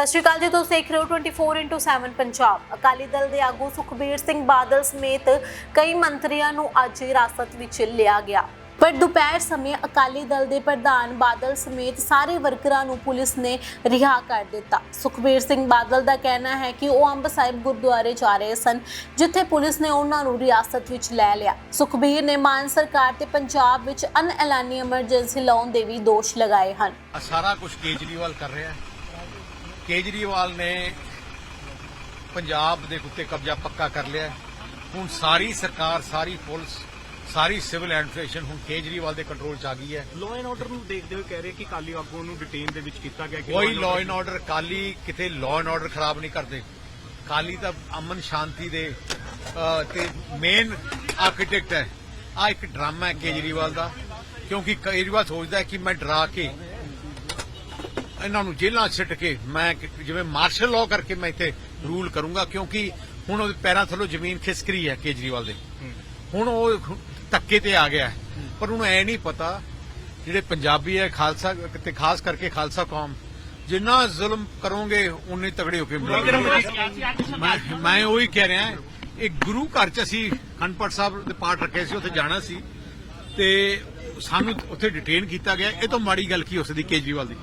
ਸਤਿ ਸ਼੍ਰੀ ਅਕਾਲ ਜੀ, ਤੁਸੀਂ ਦੇਖ ਰਹੇ ਹੋ 24/7 ਪੰਜਾਬ। ਅਕਾਲੀ ਦਲ ਦੇ ਆਗੂ ਸੁਖਬੀਰ ਸਿੰਘ ਬਾਦਲ ਸਮੇਤ ਕਈ ਮੰਤਰੀਆਂ ਨੂੰ ਅੱਜ ਹਿਰਾਸਤ ਵਿੱਚ ਲਿਆ ਗਿਆ। ਪਰ ਦੁਪਹਿਰ ਸਮੇਂ ਅਕਾਲੀ ਦਲ ਦੇ ਪ੍ਰਧਾਨ ਬਾਦਲ ਸਮੇਤ ਸਾਰੇ ਵਰਕਰਾਂ ਨੂੰ ਪੁਲਿਸ ਨੇ ਰਿਹਾ ਕਰ ਦਿੱਤਾ। ਸੁਖਬੀਰ ਸਿੰਘ ਬਾਦਲ ਦਾ ਕਹਿਣਾ ਹੈ ਕਿ ਉਹ ਅੰਬ ਸਾਹਿਬ ਗੁਰਦੁਆਰੇ ਜਾ ਰਹੇ ਸਨ, ਜਿੱਥੇ ਪੁਲਿਸ ਨੇ ਉਹਨਾਂ ਨੂੰ ਰਿਆਸਤ ਵਿੱਚ ਲੈ ਲਿਆ। ਸੁਖਬੀਰ ਨੇ ਮਾਨ ਸਰਕਾਰ ਤੇ ਪੰਜਾਬ ਵਿੱਚ ਅਨਐਲਾਨੀ ਐਮਰਜੈਂਸੀ ਲਾਉਣ ਦੇ ਵੀ ਦੋਸ਼ ਲਗਾਏ ਹਨ। ਸਾਰਾ ਕੁਝ ਕੇਜਰੀਵਾਲ ਕਰ ਰਿਹਾ ਹੈ। ਕੇਜਰੀਵਾਲ ਨੇ ਪੰਜਾਬ ਦੇ ਉੱਤੇ ਕਬਜ਼ਾ ਪੱਕਾ ਕਰ ਲਿਆ। ਹੁਣ ਸਾਰੀ ਸਰਕਾਰ ਸਾਰੀ ਪੁਲਿਸ ਸਾਰੀ ਸਿਵਲ ਐਡਮਿਨਿਸਟ੍ਰੇਸ਼ਨ ਹੁਣ ਕੇਜਰੀਵਾਲ ਦੇ ਕੰਟਰੋਲ 'ਚ ਆ ਗਈ ਹੈ। ਲਾਅ ਐਂਡ ਆਰਡਰ ਨੂੰ ਦੇਖਦੇ ਹੋਏ ਕਹਿ ਰਹੇ ਕਿ ਕਾਲੀ ਆਗੂ ਨੂੰ ਡਿਟੇਨ ਦੇ ਵਿੱਚ ਕੀਤਾ ਗਿਆ ਕੋਈ ਲਾਅ ਐਂਡ ਆਰਡਰ ਕਾਲੀ ਕਿਤੇ ਲਾਅ ਐਂਡ ਆਰਡਰ ਖਰਾਬ ਨਹੀਂ ਕਰਦੇ। ਕਾਲੀ ਤਾਂ ਅਮਨ ਸ਼ਾਂਤੀ ਦੇ ਤੇ ਮੇਨ ਆਰਕੀਟੈਕਟ ਹੈ। ਆ ਇੱਕ ਡਰਾਮਾ ਹੈ ਕੇਜਰੀਵਾਲ ਦਾ ਕਿਉਂਕਿ ਕੇਜਰੀਵਾਲ ਸੋਚਦਾ ਹੈ ਕਿ ਮੈਂ ਡਰਾ ਕੇ ਇਹਨਾਂ ਨੂੰ ਜੇਲ੍ਹਾਂ 'ਚ ਸਿੱਟ ਕੇ ਮੈਂ ਜਿਵੇਂ ਮਾਰਸ਼ਲ ਲਾਅ ਕਰਕੇ ਮੈਂ ਇੱਥੇ ਰੂਲ ਕਰੂੰਗਾ ਕਿਉਂਕਿ ਹੁਣ ਉਹਦੇ ਪੈਰਾਂ ਥੱਲੋਂ ਜ਼ਮੀਨ ਖਿਸਕ ਰਹੀ ਹੈ ਕੇਜਰੀਵਾਲ ਦੇ। ਹੁਣ ਉਹ ਧੱਕੇ ਤੇ ਆ ਗਿਆ। ਪਰ ਉਹਨੂੰ ਐ ਨਹੀਂ ਪਤਾ ਜਿਹੜੇ ਪੰਜਾਬੀ ਹੈ ਖਾਲਸਾ ਤੇ ਖਾਸ ਕਰਕੇ ਖਾਲਸਾ ਕੌਮ ਜਿੰਨਾ ਜ਼ੁਲਮ ਕਰੋਗੇ ਉਨੇ ਤਗੜੇ ਹੋ ਕੇ ਮਿਲੋਗੇ ਮੈਂ ਮੈਂ ਉਹੀ ਕਹਿ ਰਿਹਾ ਇੱਕ ਗੁਰੂ ਘਰ ਚ ਅਸੀਂ ਖੰਡਪੜ ਸਾਹਿਬ ਦੇ ਪਾਠ ਰੱਖੇ ਸੀ ਉੱਥੇ ਜਾਣਾ ਸੀ ਤੇ ਸਾਨੂੰ ਉੱਥੇ ਡਿਟੇਨ ਕੀਤਾ ਗਿਆ। ਇਹ ਤੋਂ ਮਾੜੀ ਗੱਲ ਕੀ ਹੋ ਸਕਦੀ ਕੇਜਰੀਵਾਲ ਦੀ?